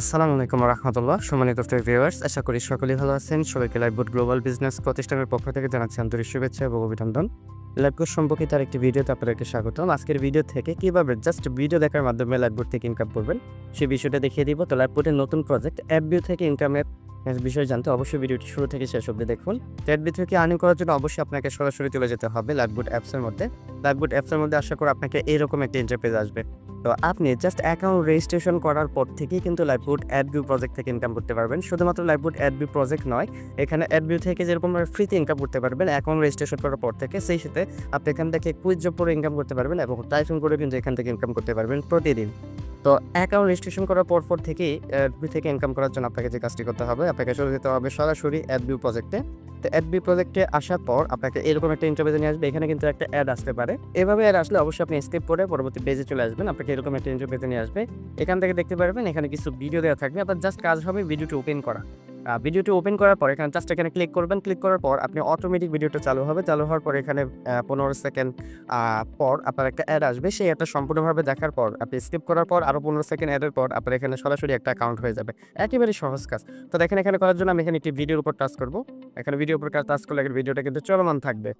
আসসালামু আলাইকুম রহমতুল্লাহ। সম্মানিত ভিউয়ার্স আশা করি সকলেই ভালো আছেন। সবাইকে লাইভবোর্ড গ্লোবাল বিজনেস প্রতিষ্ঠানের পক্ষ থেকে জানাচ্ছি আন্তরিক শুভেচ্ছা এবং অভিনন্দন। লাইভবোর্ড সম্পর্কিত আরেকটি ভিডিওতে আপনাদেরকে স্বাগতম। আজকের ভিডিও থেকে কীভাবে জাস্ট ভিডিও দেখার মাধ্যমে লাইভবোর্ড থেকে ইনকাম করবেন সেই বিষয়টা দেখিয়ে দিব। তো লাইভবোর্ডের নতুন প্রজেক্ট অ্যাপভিউ থেকে ইনকামের বিষয়ে জানতে অবশ্যই ভিডিওটি শুরু থেকে শেষ অবধি দেখুন। তো অ্যাপভিউ থেকে আর্নিং করার জন্য অবশ্যই আপনাকে সরাসরি চলে যেতে হবে লাইভবোর্ড অ্যাপসের মধ্যে। লাইভবোর্ড অ্যাপসের মধ্যে আশা করি আপনাকে এরকম একটা ইন্টারফেস আসবে। তো আপনি জাস্ট অ্যাকাউন্ট রেজিস্ট্রেশন করার পর থেকেই কিন্তু লাইভবুট অ্যাডভিউ প্রজেক্ট থেকে ইনকাম করতে পারবেন। শুধুমাত্র লাইভবুট অ্যাডভিউ প্রজেক্ট নয়, এখানে অ্যাডভিউ থেকে যেরকম ফ্রিতে ইনকাম করতে পারবেন অ্যাকাউন্ট রেজিস্ট্রেশন করার পর থেকে সেই সাথে আপনি এখান থেকে কুইজ জব করে ইনকাম করতে পারবেন এবং টাইপিং করে কিন্তু এখান থেকে ইনকাম করতে পারবেন প্রতিদিন। তো অ্যাকাউন্ট রেজিস্ট্রেশন করার পর পর থেকেই অ্যাডবি থেকে ইনকাম করার জন্য আপনাকে যে কাজটি করতে হবে, আপনাকে চলে যেতে হবে সরাসরি অ্যাডভিউ প্রজেক্টে তো অ্যাডবি প্রজেক্টে আসার পর আপনাকে এরকম একটা ইন্টারভিউ নিয়ে আসবে, এখানে কিন্তু একটা অ্যাড আসতে পারে। এভাবে অ্যাড আসলে অবশ্যই আপনি স্কিপ করে পরবর্তী পেজে চলে আসবেন, আপনাকে এরকম একটা ইন্টারভিউ নিয়ে আসবে। এখান থেকে দেখতে পারবেন, এখানে কিছু ভিডিও দেওয়া থাকবে, আপনার জাস্ট কাজ হবে ভিডিওটি ওপেন করা। ভিডিওটি ওপেন করার পর এখানে জাস্ট এখানে ক্লিক করবেন। ক্লিক করার পর আপনি অটোমেটিক ভিডিওটা চালু হবে। চালু হওয়ার পর এখানে পনেরো সেকেন্ড পর আপনার একটা অ্যাড আসবে। সেই অ্যাডটা সম্পূর্ণভাবে দেখার পর, আপনি স্কিপ করার পর আরও পনেরো সেকেন্ড অ্যাডের পর আপনার এখানে সরাসরি একটা অ্যাকাউন্ট হয়ে যাবে। একেবারে সহজ কাজ। তো দেখেন এখানে করার জন্য আমি এখানে একটি ভিডিওর উপর টাচ করব। এখানে ভিডিওর উপর টাচ করলে ভিডিওটা কিন্তু চলমান থাকবে।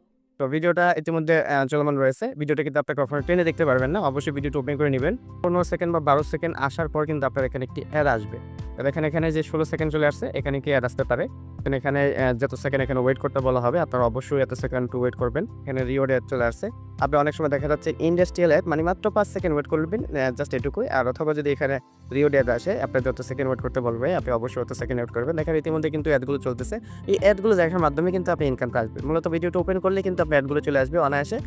তো ভিডিওটা ইতিমধ্যে চলমান রয়েছে। ভিডিওটা কিন্তু আপনি কখনো টেনে দেখতে পারবেন না। অবশ্যই ভিডিওটা ওপেন করে নেবেন। পনেরো সেকেন্ড বা বারো সেকেন্ড আসার পর কিন্তু আপনার এখানে একটি অ্যাড আসবে। দেখেন এখানে যে ষোলো সেকেন্ড চলে আসছে এখানে কি অ্যাড আসতে পারে? তো এখানে যত সেকেন্ড এখানে ওয়েট করতে বলা হবে, আপনারা অবশ্যই এত সেকেন্ড টু ওয়েট করবেন। এখানে রিওড অ্যাড চলে আসছে। আপনি অনেক সময় দেখা যাচ্ছে ইন্ডাস্ট্রিয়াল অ্যাড মানে মাত্র পাঁচ সেকেন্ড ওয়েট করবেন জাস্ট এটুকুই। আর অথবা যদি এখানে রিও অ্যাড আসে, আপনি যত সেকেন্ড ওয়েট করতে বলবে আপনি অবশ্যই অত সেকেন্ড ওয়েট করবেন। দেখেন ইতিমধ্যে কিন্তু অ্যাডগুলো চলতেছে। এই অ্যাডগুলো দেখার মাধ্যমে কিন্তু আপনি ইনকামটা আসবে। মূলত ভিডিওটা ওপেন করলে কিন্তু আপনি অ্যাডগুলো চলে আসবে অনায়াসে।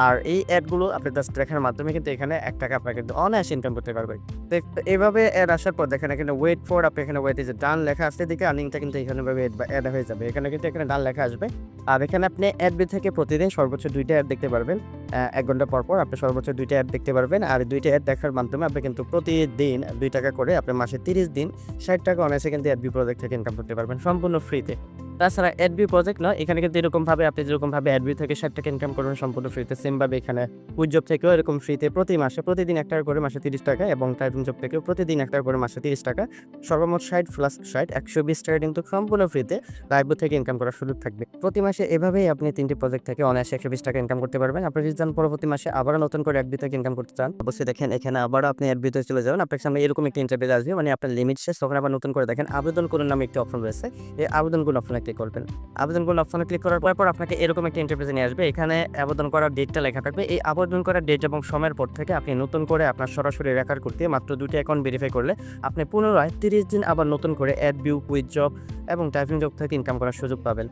আর এই অ্যাডগুলো আপনি জাস্ট দেখার মাধ্যমে কিন্তু এখানে এক টাকা আপনার কিন্তু অনায়াসে ইনকাম করতে পারবেন। তো এইভাবে অ্যাড আসার পর দেখেন এখানে ওয়েট ফর আপনি এখানে ওয়েট যে ডান লেখা আসছে দিকে আর্নিংটা কিন্তু এখানে ভাবে অ্যাড হয়ে যাবে। এখানে কিন্তু এখানে ডান লেখা আসবে। আর এখানে আপনি অ্যাড বি থেকে প্রতিদিন সর্বোচ্চ দুইটা অ্যাড দেখতে পারবেন। এক ঘণ্টা পর পর আপনি সর্বোচ্চ দুইটা অ্যাড দেখতে পারবেন। আর দুইটা অ্যাড দেখার মাধ্যমে আপনি কিন্তু প্রতিদিন দুই টাকা করে আপনি মাসে তিরিশ দিন ষাট টাকা অনায়াসে কিন্তু অ্যাডবি প্রজেক্ট থেকে ইনকাম করতে পারবেন সম্পূর্ণ ফ্রিতে তাছাড়া অ্যাডবি প্রজেক্ট নয় এখানে কিন্তু এরকমভাবে আপনি যেরকমভাবে অ্যাডবি থেকে ষাট টাকা ইনকাম করবেন সম্পূর্ণ ফ্রিতে সেমভাবে এখানে উইজব থেকেও এরকম ফ্রিতে প্রতি মাসে, প্রতিদিন এক টাকা করে মাসে তিরিশ টাকা এবং টাইপিং জব থেকেও প্রতিদিন এক টাকা করে মাসে তিরিশ টাকা। সর্বমোট ষাট প্লাস ষাট, একশো বিশ টাকা কিন্তু সম্পূর্ণ ফ্রিতে লাইভ থেকে ইনকাম করার সুযোগ থাকবে। প্রতি মাসে এভাবেই আপনি তিনটি প্রজেক্ট থেকে অনায়াসে একশো বিশ টাকা ইনকাম করতে পারবেন। আপনি যদি পরবর্তী মাসে আবারও নতুন করে অ্যাডবি থেকে ইনকাম করতে চান, অবশ্যই দেখেন এখানে আবারও আপনি অ্যাডবিতে চলে যাবেন। আপনার সামনে এরকম একটি ইন্টারভিউ আসবে মানে আপনার লিমিট শেষ। তখন আবার নতুন করে দেখেন আবেদন করুন নামে একটি অপশন রয়েছে। এই আবেদন করুন অপশনে ক্লিক করবেন। আবেদন করলে অপশনে ক্লিক করার পর আপনাকে এরকম একটা ইন্টারভিউ নিয়ে আসবে। এখানে আবেদন করার ডেটটা লেখা থাকবে। এই আবেদন করার ডেট এবং সময়ের পর থেকে আপনি নতুন করে আপনার সরাসরি রেকর্ড করতে মাত্র দুটি অ্যাকাউন্ট ভেরিফাই করলে আপনি পুনরায় তিরিশ দিন আবার নতুন করে অ্যাড ভিউ কুইজ জব এবং টাইপিং জব থেকে ইনকাম করার সুযোগ পাবেন।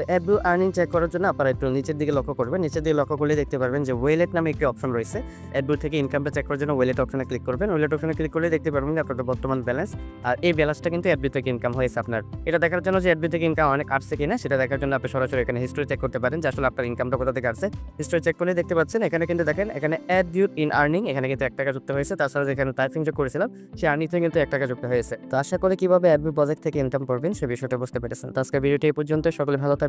তো ভিউ আর্নিং চেক করার জন্য আপনারা একটু নিচের দিকে লক্ষ্য করবেন। নিচের দিকে লক্ষ্য করলে দেখতে পারবেন যে ওয়েলেট নামে একটি অপশন রয়েছে। ভিউ থেকে ইনকামটা চেক করার জন্য ওয়েলেট অপশনে ক্লিক করবেন। ওয়েলেট অপশনে ক্লিক করলে দেখতে পারবেন যে আপনাদের বর্তমান ব্যালেন্স আর এই ব্যালেন্সটা কিন্তু ভিউ থেকে ইনকাম হয়েছে আপনার। এটা দেখার জন্য যে ভিউ থেকে ইনকাম অনেক আসছে কিনা, সেটা দেখার জন্য আপনি সরাসরি এখানে হিস্ট্রি চেক করতে পারেন যে আসলে আপনার ইনকামটা কোথা থেকে আসছে। হিস্ট্রি চেক করলে দেখতে পাচ্ছেন, এখানে কিন্তু দেখেন, এখানে অ্যাড ভিউ ইন আর্নিং এখানে কিন্তু এক টাকা যুক্ত হয়েছে। তাছাড়া যেখানে টাইপিং যোগ করেছিলাম সেই আর্নিংতে কিন্তু এক টাকা যুক্ত হয়েছে। তো আশা করি কীভাবে অ্যাড ভিউ প্রজেক্ট থেকে ইনকাম করবেন, সে বিষয়টা বুঝতে পেরেছেন। তো আজকে ভিডিওটি এই পর্যন্ত সকলে ভালো